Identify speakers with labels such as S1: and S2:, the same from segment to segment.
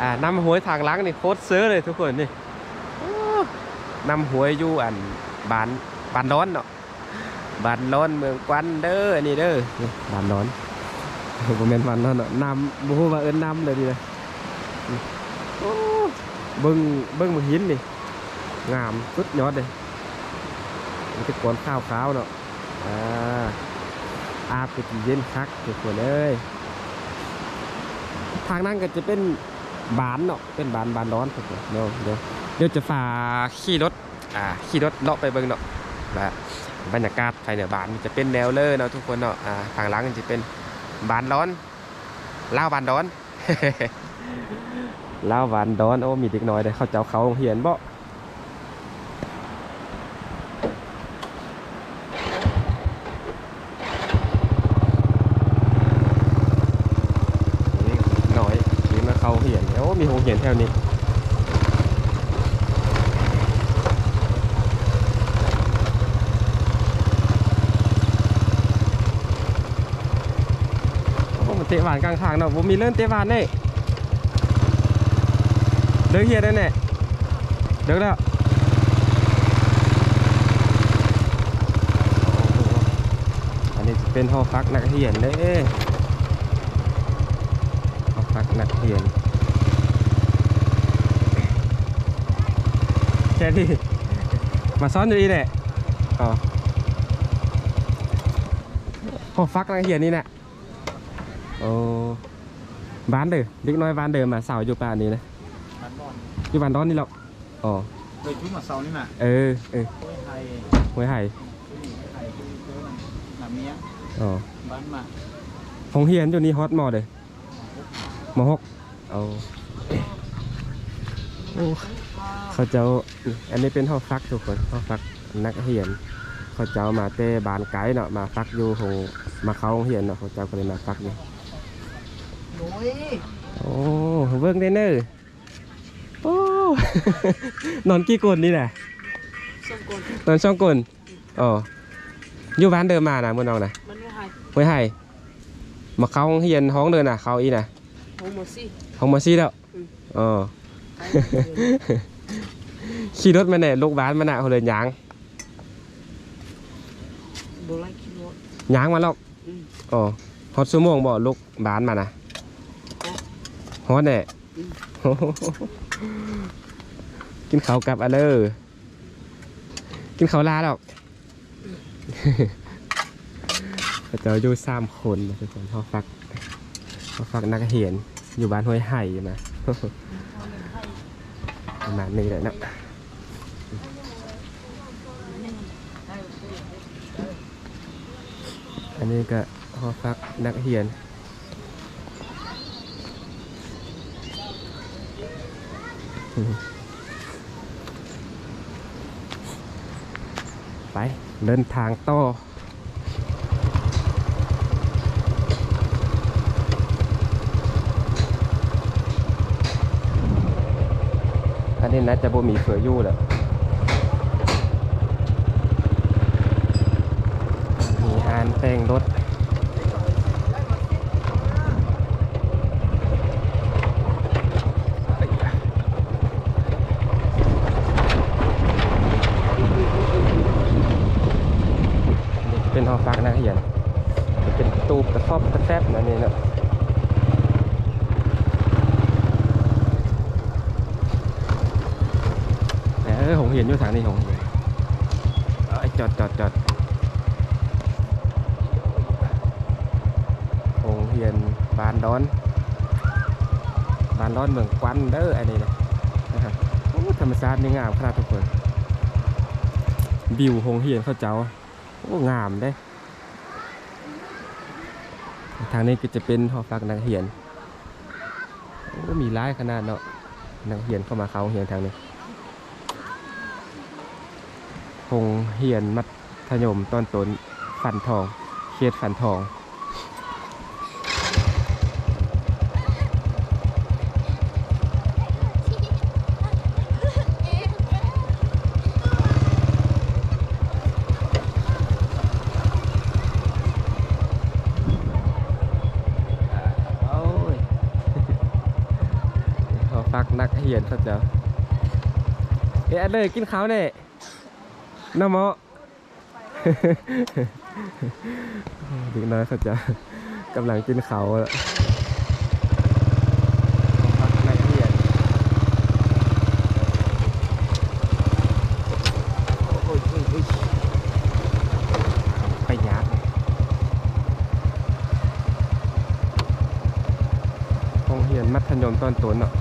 S1: อ่านำหวยทางล้างนี่โคตรเซอร์เลยทุกคนนี่โอ้นำหวยอยู่อันบานบานร้อนเนาะบานร้อนเมืองกวันเด้ออันนี่เด้อบานร้อนบ่แม่นบานร้อนเนาะนำบูว่าเอิ้นนำเลยดีเลยเบิ่งเบิ่งมือหินนี่งามสุดยอดเลยมันจะกวนข้าวขาวเนาะอ่าอาบก็สิเย็นคักทุกคนเอ้ยทางนั้นก็จะเป็น บานเนาะเป็นบานบานร้อนเดี๋ยวเดี๋ยวเดี๋ยวจะพาขี่รถอ่าขี่รถเลาะไปเบิ่งเนาะและบรรยากาศภายในบ้านมันจะเป็นแนวเลยเนาะทุกคนเนาะอ่าทางหลังมันจะเป็นบานร้อนเล่าบานร้อนเล่าบานร้อนโอ้มีเด็กน้อยได้เขาเจ้าเขาเหียนบ่นี่น้อยนี่มาเขาโรงเหียนโอ้ มีโรง เหียนแถวนี้โอ้มันเตะหวานกลางทางเนาะผมมีเลื่อนเตะหวานนี่เดินเฮียได้แน่เดินแล้วอันนี้เป็นหองพักนักเรียนเด้หองพักนักเรียน แค่ที่มาซ้อนอยู่ดีแหละอ๋อห้องพักนักเรียนนี่แหละโอ้บ้านเด้อเด็กน้อยบ้านเดิมมาสาวอยู่ป่านนี้นะ
S2: มันบอล
S1: อยู่บ้านร้อนนี่หรอกอ๋อ
S2: เคยชุ่มมาเซานี่น่ะ
S1: เออเออ
S2: ห้วยไทย
S1: หวยไห่
S2: ห้วยไทยคือเจอหนาเมียง
S1: อ๋อ
S2: บ้านมา
S1: หงเฮียนอยู่นี่ฮอตมอเลยมหกเอาโอ้ เขาเจ้าอันนี้เป็นห้องฟักทุกคนห้องฟักนักเรียน เขาเจ้ามาเตะบานไกด์เนาะมาฟักอยู่หงมาเข้าโรงเรียนเนาะเขาเจ้าก็เลยมาฟักอยู่
S2: โอ้ย
S1: โอ้เบิ่งได้เนอโอ้นอนกี่คนนี่แหละ
S3: ส้มกล
S1: ตอนช่องกลอ๋ออยู่บ้านเดิมมานะมื่อน้องนะ
S3: มันไม่หาย
S1: ไว้ให้มาเข้าห้องเรียนห้องเดินน่ะเขาอีน่ะ
S3: โฮโมซี่
S1: ห้องมาซีแล้ว
S3: อืม
S1: อ๋อ ขี่รถมาเนี่ยลูกบ้านมาน่ะเขาเลยยาง
S3: โบราณคิดว่ายา
S1: งมาแล้ว
S3: อืม
S1: อ๋อฮอตชั่วโมงบ่ลูกบ้านมาน่ะฮอตเนี่ย
S3: อืม
S1: กินข้าวกับอะเลอกินข้าวลาดอกเขาเจะอยู่สามคนนะทุกคนพ่อฟักพ่อฟักนักเหียนอยู่บ้านห้วยไห่นะ ประมาณนี้เลยนะอันนี้ก็พ่อฟักนักเหียนไปเดินทางต่อ อันนี้น่าจะบ่มีเฟือยู่แหละมีอานแต่งรถ นี่เป็นหอฟักนักเรียนจะเป็นตูบกระสอบกระแซบนั่นนี่เนาะเออหง เหียนอยู่ทางนี้หงเหียนเอ้จอดจอดจอดหงเหียนบานดอน บานดอนเมืองกวันเด้ออันนี้นะนะครับโอ้ธรรมชาตินี่งามขนาดทุกคนวิวหงเหียนเขาเจ้าโอ้งามเด้ ทางนี้ก็จะเป็นหอฟักนักเรียนโอ้มีร้ายขนาดเนาะนักเรียนเข้ามาเขาเรียนทางนี้ โรงเรียนมัธยมตอนต้นฟันทองเขตฟันทองโอ้ยหอพักนักเรียนเขาเจ้าเอ๊ะเลยกินข้าวเนี่ย น้ำเมาะเด็กน้อยเขาเจะกำลังกินเขาแล้วพักนักเรียนโอ้ยโอ้ยโอ้ยไปยากโรงเรียนมัธยมต้นต้นเนาะ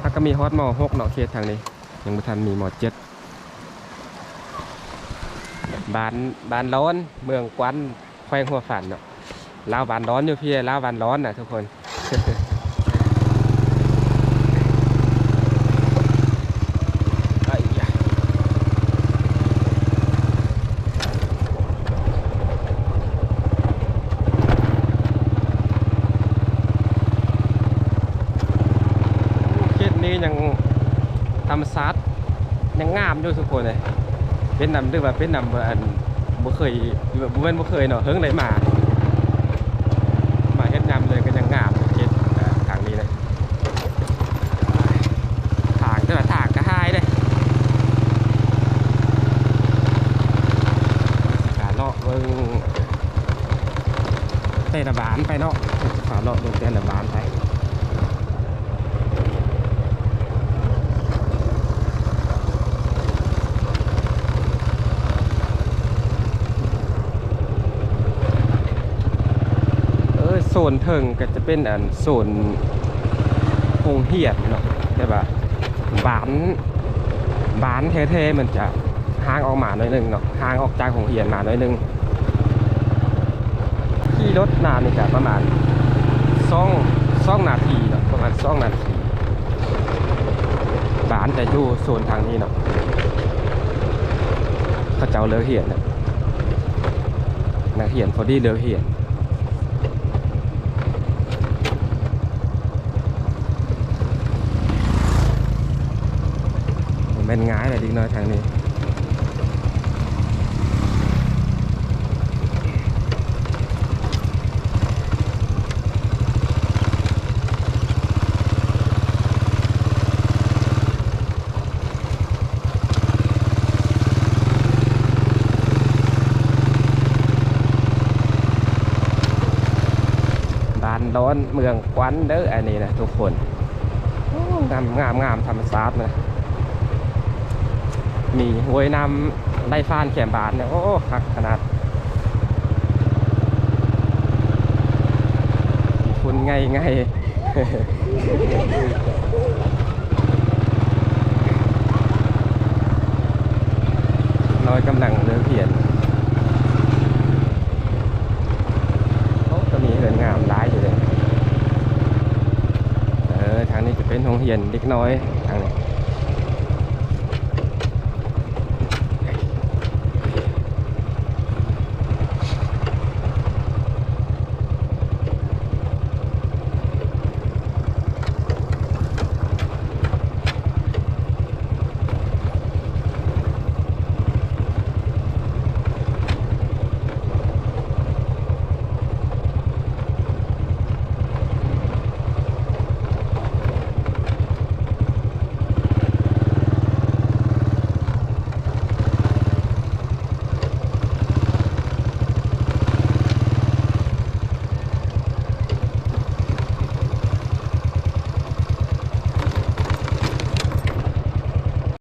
S1: ถ้าก็มีฮอตม .6 เนาะเขตทางนี้ ยังไม่ทันมีม .7 บ้านบ้านร้อนเมืองกวันแขวงหัวฝันเนาะลาวบ้านร้อนอยู่พี่ลาวบ้านร้อนน่ะทุกคนไอ้ยะเขตนี้ยังธรรมศาสตร์ยังงามอยู่ทุกคนเลย เป็นนำด้วยว่าเป็นนำว่าอันบ่เคยบ่แม่นบ่เคยเนาะเฮิงไหลมาเฮ็ดนำเลยก็ยังงามเฮ็ดอ่าทางนี้เลยทางแต่ว่าทางก็หายเด้ขาเลาะเบิ่งแต่ละบานไปเนาะขาเลาะเบิ่งแต่ละบานไป เออโซ นเทิงก็จะเป็นอันโซนโงเหียดเนาะใช่ปะบานบานแท้ๆมันจะห่างออกมาหน่อยหนึงเนาะห่างออกจากโงเหียดมาหน่อยหนึงขี่รถนานนี่ก็ประมาณสองสองนาทีเนาะประมาณสองนาทีบานจะอยู่โซนทางนี้เนาะเขาเจ้าเลือเหียนนะนักเหียนพอดีเลือเหียน ผมเป็นง่ายเลยดิน้อยทางนี้บ้านร้อนเมืองกวันเด้ออันนี้นะทุกคนงามงามงามธรรมศาตร์นะ มีห้วยน้ำไล่ฟ้านแขมบานเนี่ย โอ้คักขนาดคุณไงไงน้อยกำลังเลือเพียนโอ้ก็มีเหินงามร้ายอยู่เลย เออ ทางนี้จะเป็นโรงเรียนเด็กน้อยทางนี้